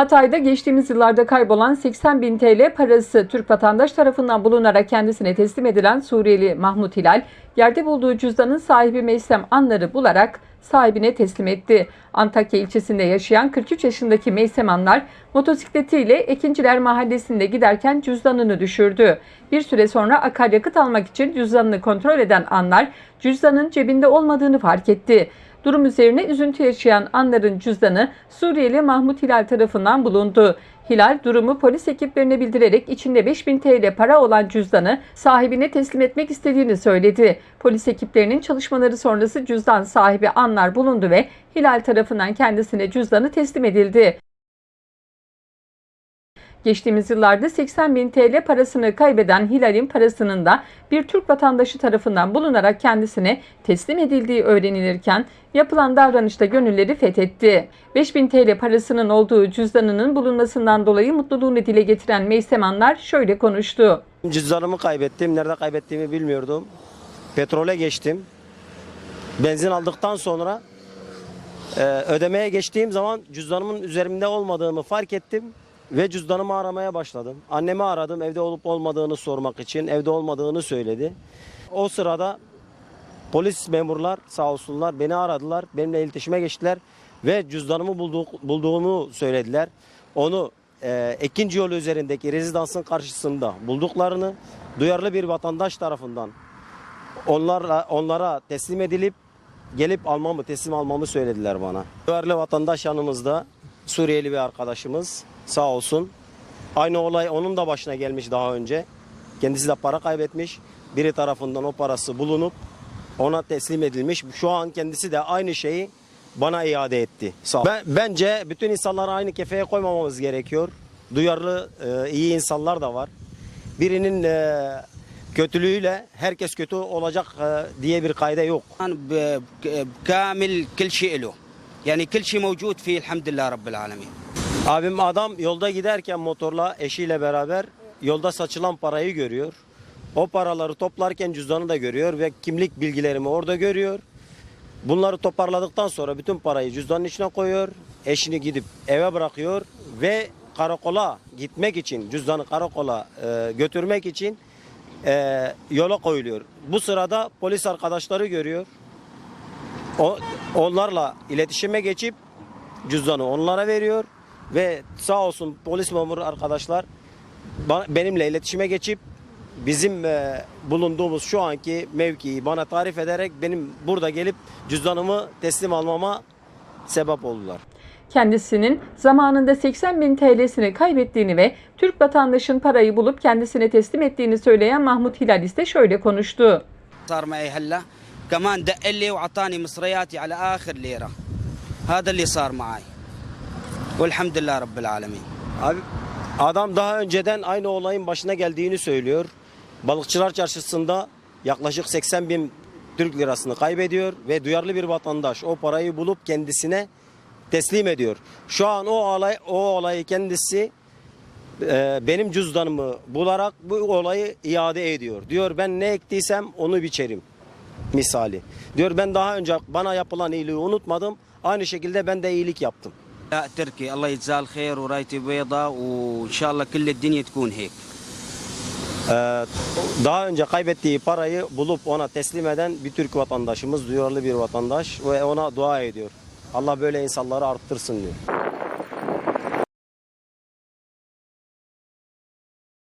Hatay'da geçtiğimiz yıllarda kaybolan 80 bin TL parası Türk vatandaş tarafından bulunarak kendisine teslim edilen Suriyeli Mahmut Hilal, yerde bulduğu cüzdanın sahibi Meysem Anlar'ı bularak sahibine teslim etti. Antakya ilçesinde yaşayan 43 yaşındaki Meysem Anlar motosikletiyle Ekinciler Mahallesi'nde giderken cüzdanını düşürdü. Bir süre sonra akaryakıt almak için cüzdanını kontrol eden Anlar cüzdanın cebinde olmadığını fark etti. Durum üzerine üzüntü yaşayan Anlar'ın cüzdanı Suriyeli Mahmut Hilal tarafından bulundu. Hilal durumu polis ekiplerine bildirerek içinde 5000 TL para olan cüzdanı sahibine teslim etmek istediğini söyledi. Polis ekiplerinin çalışmaları sonrası cüzdan sahibi Anlar bulundu ve Hilal tarafından kendisine cüzdanı teslim edildi. Geçtiğimiz yıllarda 80 bin TL parasını kaybeden Hilal'in parasının da bir Türk vatandaşı tarafından bulunarak kendisine teslim edildiği öğrenilirken yapılan davranışta gönülleri fethetti. 5 bin TL parasının olduğu cüzdanının bulunmasından dolayı mutluluğunu dile getiren Meysemanlar şöyle konuştu. Cüzdanımı kaybettim. Nerede kaybettiğimi bilmiyordum. Petrole geçtim. Benzin aldıktan sonra e, ödemeye geçtiğim zaman cüzdanımın üzerimde olmadığını fark ettim ve cüzdanımı aramaya başladım. Annemi aradım evde olup olmadığını sormak için. Evde olmadığını söyledi. O sırada polis memurlar sağ olsunlar beni aradılar. Benimle iletişime geçtiler ve cüzdanımı bulduk, bulduğumu söylediler. Onu e, ikinci yol üzerindeki rezidansın karşısında bulduklarını duyarlı bir vatandaş tarafından onlarla onlara teslim edilip gelip almamı teslim almamı söylediler bana. Duyarlı vatandaş yanımızda Suriyeli bir arkadaşımız sağ olsun. Aynı olay onun da başına gelmiş daha önce. Kendisi de para kaybetmiş. Biri tarafından o parası bulunup ona teslim edilmiş. Şu an kendisi de aynı şeyi bana iade etti. Sağ ben, bence bütün insanları aynı kefeye koymamamız gerekiyor. Duyarlı e, iyi insanlar da var. Birinin e, kötülüğüyle herkes kötü olacak e, diye bir kaide yok. E, e, kamil kıl şey Yani kıl şey mevcut fi elhamdülillah rabbil alemin. Abim adam yolda giderken motorla eşiyle beraber yolda saçılan parayı görüyor. O paraları toplarken cüzdanı da görüyor ve kimlik bilgilerimi orada görüyor. Bunları toparladıktan sonra bütün parayı cüzdanın içine koyuyor. Eşini gidip eve bırakıyor ve karakola gitmek için cüzdanı karakola e, götürmek için e, yola koyuluyor. Bu sırada polis arkadaşları görüyor. O, onlarla iletişime geçip cüzdanı onlara veriyor. ve sağ olsun polis memuru arkadaşlar ba- benimle iletişime geçip bizim e, bulunduğumuz şu anki mevkiyi bana tarif ederek benim burada gelip cüzdanımı teslim almama sebep oldular. Kendisinin zamanında 80 bin TL'sini kaybettiğini ve Türk vatandaşın parayı bulup kendisine teslim ettiğini söyleyen Mahmut Hilal ise şöyle konuştu. صار معي هلا كمان دق لي وعطاني مصرياتي على اخر ليره هذا اللي صار معي Velhamdülillah Rabbil Alemin. Abi adam daha önceden aynı olayın başına geldiğini söylüyor. Balıkçılar çarşısında yaklaşık 80 bin Türk lirasını kaybediyor ve duyarlı bir vatandaş o parayı bulup kendisine teslim ediyor. Şu an o olay o olayı kendisi e, benim cüzdanımı bularak bu olayı iade ediyor. Diyor ben ne ektiysem onu biçerim misali. Diyor ben daha önce bana yapılan iyiliği unutmadım. Aynı şekilde ben de iyilik yaptım. لا تركي الله يجزاه الخير ورايتي بيضة وان شاء الله كل الدنيا تكون هيك Ee, daha önce kaybettiği parayı bulup ona teslim eden bir Türk vatandaşımız, duyarlı bir vatandaş ve ona dua ediyor. Allah böyle insanları arttırsın diyor.